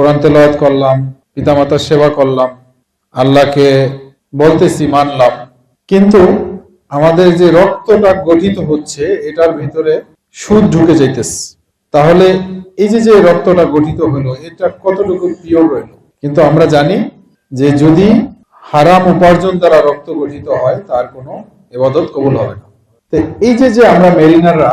কোরআন তেলাওয়াত করলাম, পিতামাতার সেবা করলাম, আল্লাহকে বলতেছি, মানলাম। কিন্তু আমাদের যে রক্তটা গঠিত হচ্ছে, এটার ভিতরে সুদ ঢুকে যাইতেছে। তাহলে এই যে যে রক্তটা গঠিত হলো, এটা কতটুকু পিওর রইল? কিন্তু আমরা জানি যে যদি হারাম উপার্জন দ্বারা রক্ত গঠিত হয়, তার কোনো এবাদত কবুল হবে না। তো এই যে যে আমরা মেরিনাররা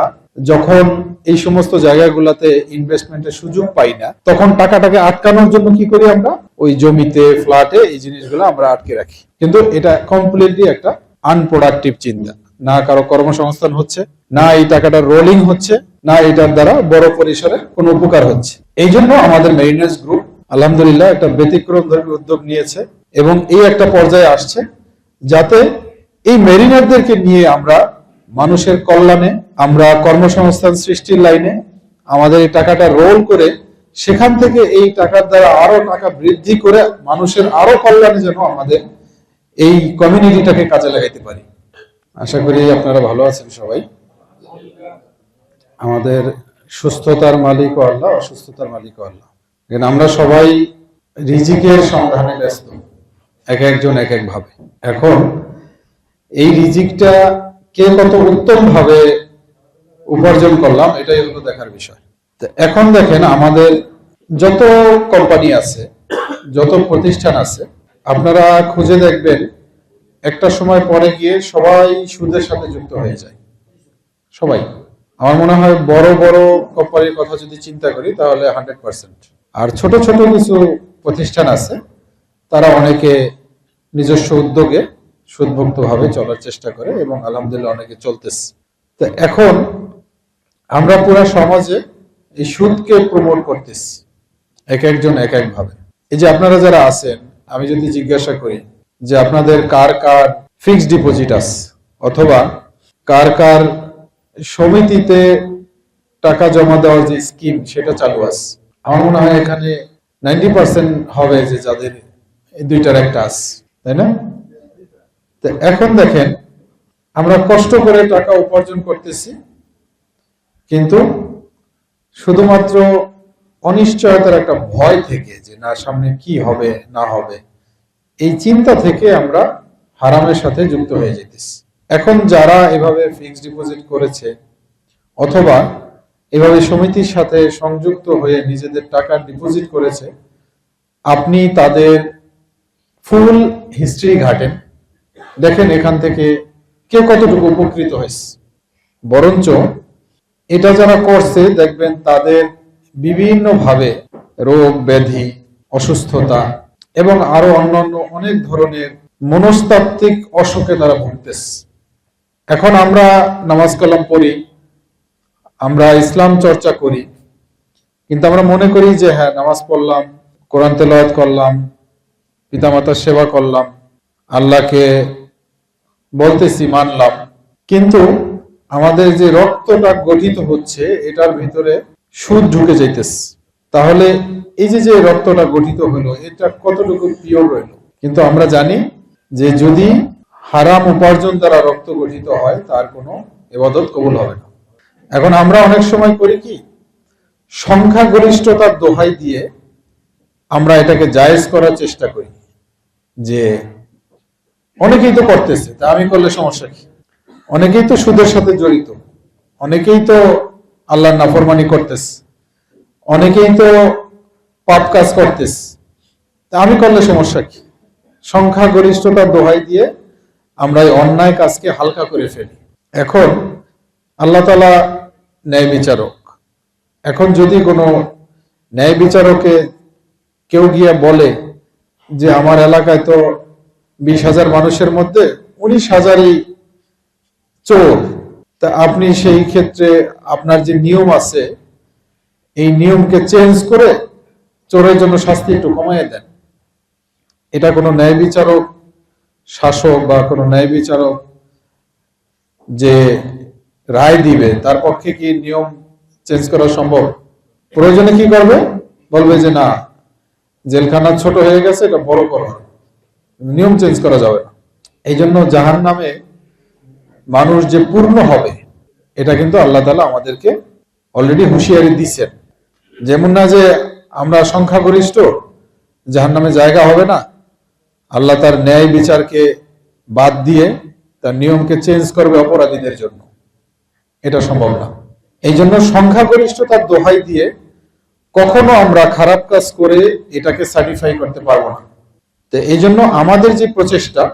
যখন এই সমস্ত জায়গাগুলোতে ইনভেস্টমেন্টের সুযোগ পাই না। তখন টাকাটাকে আটকানোর জন্য কি করি আমরা? ওই জমিতে, ফ্ল্যাটে এই জিনিসগুলো আমরা আটকে রাখি। কিন্তু এটা কমপ্লিটলি একটা আনপ্রোডাক্টিভ চিন্তা। না কারও কর্মসংস্থান হচ্ছে, না এই টাকাটা রোলিং হচ্ছে, না এটার দ্বারা বড় পরিসরে কোনো উপকার হচ্ছে। এই জন্য আমাদের মেরিনার্স গ্রুপ আলহামদুলিল্লাহ একটা ব্যতিক্রম ধর্মী উদ্যোগ নিয়েছে এবং এই একটা পর্যায়ে আসছে যাতে এই মেরিনারদেরকে নিয়ে আমরা মানুষের কল্যাণে আমরা কর্মসংস্থান সৃষ্টির লাইনে আমাদের এই টাকাটা রোল করে সেখান থেকে এই টাকার দ্বারা আরও টাকা বৃদ্ধি করে মানুষের আরও কল্যাণে যেন আমাদের এই কমিউনিটিটাকে কাজে লাগাইতে পারি। আশা করি আপনারা ভালো আছেন সবাই। আমাদের সুস্থতার মালিক ও আল্লাহ, অসুস্থতার মালিক ও আল্লাহ। আমরা সবাই রিজিকের সন্ধানে ব্যস্ত। এক একজন এক এক ভাবে। এখন এই রিজিকটা কে কত উত্তম ভাবে উপার্জন করলাম, এটাই হলো দেখার বিষয়। এখন দেখেন আমাদের যত কোম্পানি আছে, যত প্রতিষ্ঠান আছে, আপনারা খুঁজে দেখবেন, একটা সময় পরে গিয়ে সবাই সুদের সাথে যুক্ত হয়ে যায়। সবাই। আমার মনে হয় বড় বড় কোম্পানির কথা যদি চিন্তা করি, তাহলে হান্ড্রেড পার্সেন্ট। আর ছোট ছোট কিছু প্রতিষ্ঠান আছে, তারা অনেকে নিজস্ব উদ্যোগে সুদমুক্ত ভাবে চলার চেষ্টা করে এবং আলহামদুলিল্লাহ অনেকে চলতেছে। তো এখন আমরা পুরো সমাজে এই সুদকে প্রমোট করতেছি, এক একজন এক এক ভাবে এই যে আপনারা যারা আছেন, আমি যদি জিজ্ঞাসা করি যে আপনাদের কার কার ফিক্সড ডিপোজিট আছে, অথবা কার কার সমিতিতে টাকা জমা দেওয়ার যে স্কিম সেটা চালু আছে, আমার মনে হয় এখানে নাইনটি পার্সেন্ট হবে যে যাদের দুইটার একটা আছে, তাই না? তো এখন দেখেন, আমরা কষ্ট করে টাকা উপার্জন করতেছি, কিন্তু শুধুমাত্র অনিশ্চয়তার একটা ভয় থেকে যে না, সামনে কি হবে, না হবে, এই চিন্তা থেকে আমরা হারামের সাথে যুক্ত হয়ে যেতেছি। এখন যারা এভাবে ফিক্সড ডিপোজিট করেছে, অথবা এভাবে সমিতির সাথে সংযুক্ত হয়ে নিজেদের টাকা ডিপোজিট করেছে, আপনি তাদের ফুল হিস্ট্রি ঘাটেন। দেখেন এখান থেকে কে কতটুকু উপকৃত হয়েছে। বরঞ্চ এটা যারা করছে, দেখবেন তাদের বিভিন্ন ভাবে রোগ, ব্যাধি, অসুস্থতা এবং আরও অন্যান্য অনেক ধরনের মনস্তাত্ত্বিক অসুখে তারা ভুগতেছে। এখন আমরা নামাজ কালাম পড়ি, আমরা ইসলাম চর্চা করি, কিন্তু আমরা মনে করি যে হ্যাঁ নামাজ পড়লাম, কোরআন তেলাওয়াত করলাম, পিতামাতার সেবা করলাম, আল্লাহকে বলতেছি, মানলাম। কিন্তু আমাদের যে রক্তটা গঠিত হচ্ছে, এটার ভিতরে সুদ ঢুকে যাইতেছে। তাহলে এই যে যে রক্তটা গঠিত হলো, এটা কতটুকু পিওর রইল? কিন্তু আমরা জানি যে যদি হারাম উপার্জন দ্বারা রক্ত গঠিত হয়, তার কোনো এবাদত কবুল হবে না। এখন আমরা অনেক সময় করি কি, সংখ্যাগরিষ্ঠতার দোহাই দিয়ে আমরা এটাকে জায়েজ করার চেষ্টা করি যে অনেকেই তো করতেছে। তা আমি করলে সমস্যা কি? অনেকেই তো সুদের সাথে জড়িত। অনেকেই তো আল্লাহর নাফরমানি করতেছে। অনেকেই তো পাপ কাজ করতেছে। তা আমি করলে সমস্যা কি? সংখ্যাগরিষ্ঠতার দোহাই দিয়ে আমরা এই অন্যায় কাজকে হালকা করে ফেলি। এখন আল্লাহ তালা ন্যায় বিচারক। এখন যদি কোনো ন্যায় বিচারকে কেউ গিয়ে বলে যে আমার এলাকায় তো বিশ হাজার মানুষের মধ্যে উনিশ হাজারই চোর। তা আপনি সেই ক্ষেত্রে আপনার যে নিয়ম আছে, এই নিয়মকে চেঞ্জ করে চোরের জন্য শাস্তি একটু কমাইয়ে দেন। এটা কোনো ন্যায় বিচারক, শাসক বা কোনো ন্যায় বিচারক যে রায় দিবে, তার পক্ষে কি নিয়ম চেঞ্জ করা সম্ভব? প্রয়োজনে কি করবে? বলবে যে না, জেলখানা ছোট হয়ে গেছে, এটা বড় করো নিয়ম চেঞ্জ করা যাবে না। এই জন্য জাহান নামে মানুষ যে পূর্ণ হবে, এটা কিন্তু আল্লাহ তালা আমাদেরকে অলরেডি হুঁশিয়ারি দিচ্ছেন যেমন না যে আমরা সংখ্যাগরিষ্ঠ যাহার নামে জায়গা হবে না। আল্লাহ তার ন্যায় বিচারকে বাদ দিয়ে তার নিয়মকে চেঞ্জ করবে অপরাধীদের জন্য। এটা সম্ভব না। এই জন্য সংখ্যাগরিষ্ঠতার দোহাই দিয়ে কখনো আমরা খারাপ কাজ করে এটাকে সার্টিফাই করতে পারব না। তো এই জন্য আমাদের যে প্রচেষ্টা,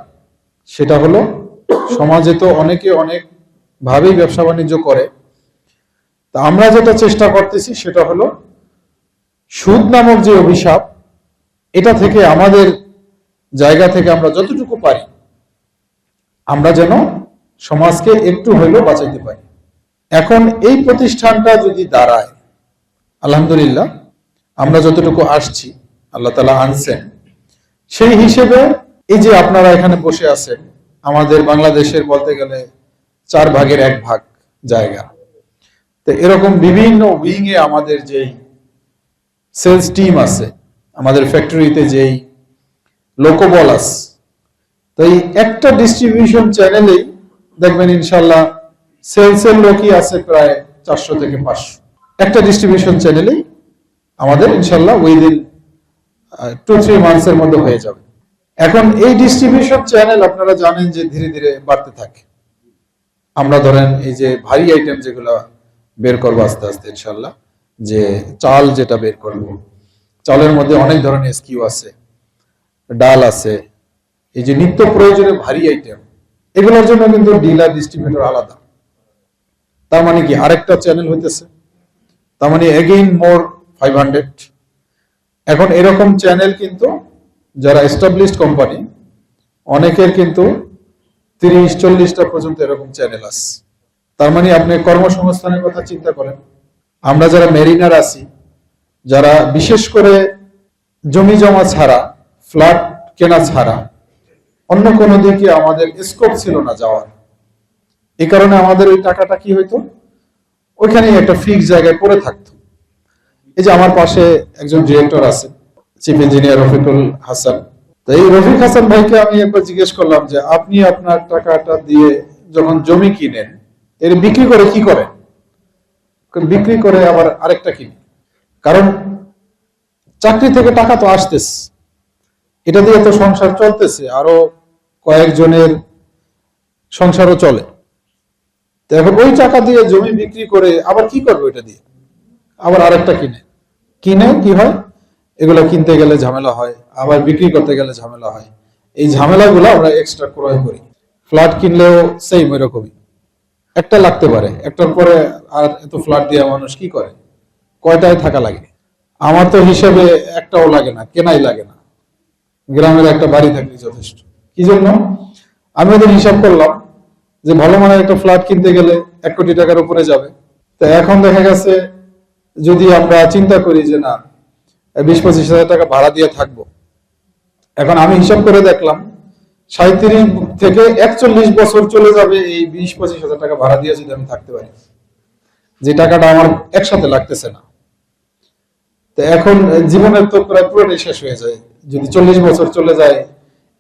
সেটা হলো সমাজে তো অনেকে অনেক ভাবেই ব্যবসা বাণিজ্য করে। তা আমরা যেটা চেষ্টা করতেছি সেটা হলো সুদ নামক যে অভিশাপ, এটা থেকে আমাদের জায়গা থেকে আমরা যতটুকু পারি, আমরা যেন সমাজকে একটু হইলেও বাঁচাইতে পারি। এখন এই প্রতিষ্ঠানটা যদি দাঁড়ায়, আলহামদুলিল্লাহ, আমরা যতটুকু আসছি, আল্লাহ তালা আনছেন সেই হিসেবে এই যে আপনারা এখানে বসে আছেন, আমাদের বাংলাদেশের বলতে গেলে চার ভাগের এক ভাগ জায়গা। তো এরকম বিভিন্ন উইং এ আমাদের যেই সেলস টিম আছে, আমাদের ফ্যাক্টরিতে যেই লোকবল আছে তো এই একটা ডিস্ট্রিবিউশন চ্যানেলেই দেখবেন ইনশাল্লাহ সেলসের লোকই আছে প্রায় চারশো থেকে পাঁচশো। একটা ডিস্ট্রিবিউশন চ্যানেলেই আমাদের ইনশাল্লাহ উইদিন টু থ্রি মান্থসের মধ্যে হয়ে যাবে। এখন এই ডিস্ট্রিবিউশন চ্যানেল আপনারা জানেন যে ধীরে ধীরে বাড়তে থাকে। আমরা ধরেন এই যে ভারী আইটেম যেগুলো বের করব আস্তে আস্তে, ইনশাল্লাহ, যে চাল যেটা বের করব, চালের মধ্যে অনেক ধরনের স্কিউ আছে, ডাল আছে, এই যে নিত্য প্রয়োজনীয় ভারী আইটেম এগুলোর জন্য কিন্তু ডিলার ডিস্ট্রিবিউটর আলাদা। তার মানে কি? আরেকটা চ্যানেল হইতেছে। তার মানে এগেইন মোর ফাইভ হান্ড্রেড এখন এরকম চ্যানেল কিন্তু যারা এস্টাবলিশড কোম্পানি অনেকের কিন্তু তিরিশ, চল্লিশটা পর্যন্ত এরকম চ্যানেল আছে। তার মানে আপনি কর্মসংস্থানের কথা চিন্তা করেন। আমরা যারা মেরিনার আছি, যারা বিশেষ করে জমি জমা ছাড়া, ফ্ল্যাট কেনা ছাড়া, অন্য কোনো দিকে আমাদের স্কোপ ছিল না যাওয়ার। এই কারণে আমাদের ওই টাকাটা কি হইতো? ওইখানেই একটা ফিক্স জায়গায় পড়ে থাকতো। এই যে আমার পাশে একজন ডিরেক্টর আছে চিফ ইঞ্জিনিয়ার রফিকুল হাসান। তো এই রফিক হাসান ভাইকে আমি একবার জিজ্ঞেস করলাম যে, আপনি আপনার টাকাটা দিয়ে যখন জমি কিনেন, এর বিক্রি করে কি করেন? বিক্রি করে আবার আরেকটা কিনে কারণ চাকরি থেকে টাকা তো আসতেছে। এটা দিয়ে তো সংসার চলতেছে, আরও কয়েকজনের সংসারও চলে। তো এখন ওই টাকা দিয়ে জমি বিক্রি করে আবার কি করবে ওইটা দিয়ে? আবার আরেকটা কিনে। কিনে কি হয়? এগুলো কিনতে গেলে ঝামেলা হয়, আবার বিক্রি করতে গেলে ঝামেলা হয়। এই ঝামেলাগুলো আমরা এক্সট্রা ক্রয় করি। ফ্ল্যাট কিনলেও সেম এরকমই একটা লাগতে পারে, একটার পরে আর এত ফ্ল্যাট দিয়ে মানুষ কি করে? কয়টায় থাকা লাগে? আমার তো হিসেবে একটাও লাগে না, কেনাই লাগে না। গ্রামের একটা বাড়ি থাকলে যথেষ্ট। কি জন্য? আমি ওদের হিসাব করলাম যে ভালো মানের একটা ফ্ল্যাট কিনতে গেলে এক কোটি টাকার উপরে যাবে। তো এখন দেখা গেছে যদি আমরা চিন্তা করি যে না, বিশ পঁচিশ হাজার টাকা ভাড়া দিয়ে থাকব। এখন আমি হিসাব করে দেখলাম সাঁত্রিশ থেকে একচল্লিশ বছর চলে যাবে এই বিশ পঁচিশ হাজার টাকা ভাড়া দিয়ে যদি আমি থাকতে পারি। যে টাকাটা আমার একসাথে লাগতেছে না। তো এখন জীবনের তো প্রায় পুরোটাই শেষ হয়ে যায়। যদি চল্লিশ বছর চলে যায়,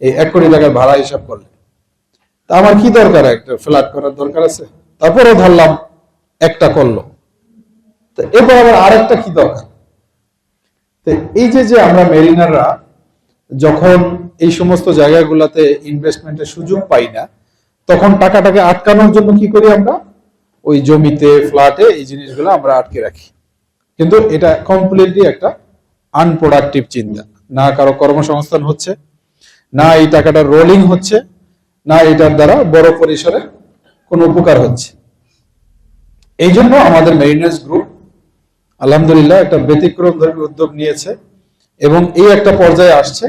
এই এক কোটি টাকার ভাড়া হিসাব করলে। তা আমার কি দরকার? একটা ফ্ল্যাট করার দরকার আছে? তারপরেও ধরলাম, একটা করল। এরপর আবার আরেকটা কি দরকার? এই যে যে আমরা মেরিনাররা যখন এই সমস্ত জায়গাগুলোতে ইনভেস্টমেন্টের সুযোগ পাই না, তখন টাকাটাকে আটকানোর জন্য কি করি আমরা? ওই জমিতে, ফ্ল্যাটে এই জিনিসগুলো আমরা আটকে রাখি। কিন্তু এটা কমপ্লিটলি একটা আনপ্রোডাক্টিভ চিন্তা। না কারও কর্মসংস্থান হচ্ছে, না এই টাকাটা রোলিং হচ্ছে, না এটার দ্বারা বড় পরিসরে কোনো উপকার হচ্ছে। এই জন্য আমাদের মেরিনার্স গ্রুপ আলহামদুলিল্লাহ একটা ব্যতিক্রম ধর্মী উদ্যোগ নিয়েছে এবং এই একটা পর্যায়ে আসছে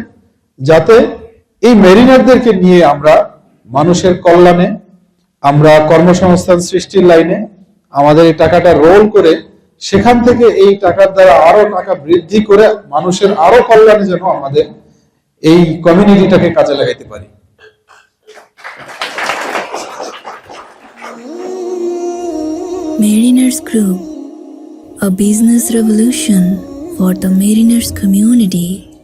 যাতে এই মেরিনারদেরকে নিয়ে আমরা মানুষের কল্যাণে আমরা কর্মসংস্থান সৃষ্টির লাইনে আমাদের এই টাকাটা রোল করে সেখান থেকে এই টাকার দ্বারা আরও টাকা বৃদ্ধি করে মানুষের আরও কল্যাণে যেন আমাদের এই কমিউনিটিটাকে কাজে লাগাইতে পারি। Mariners Group, a business revolution for the mariners community.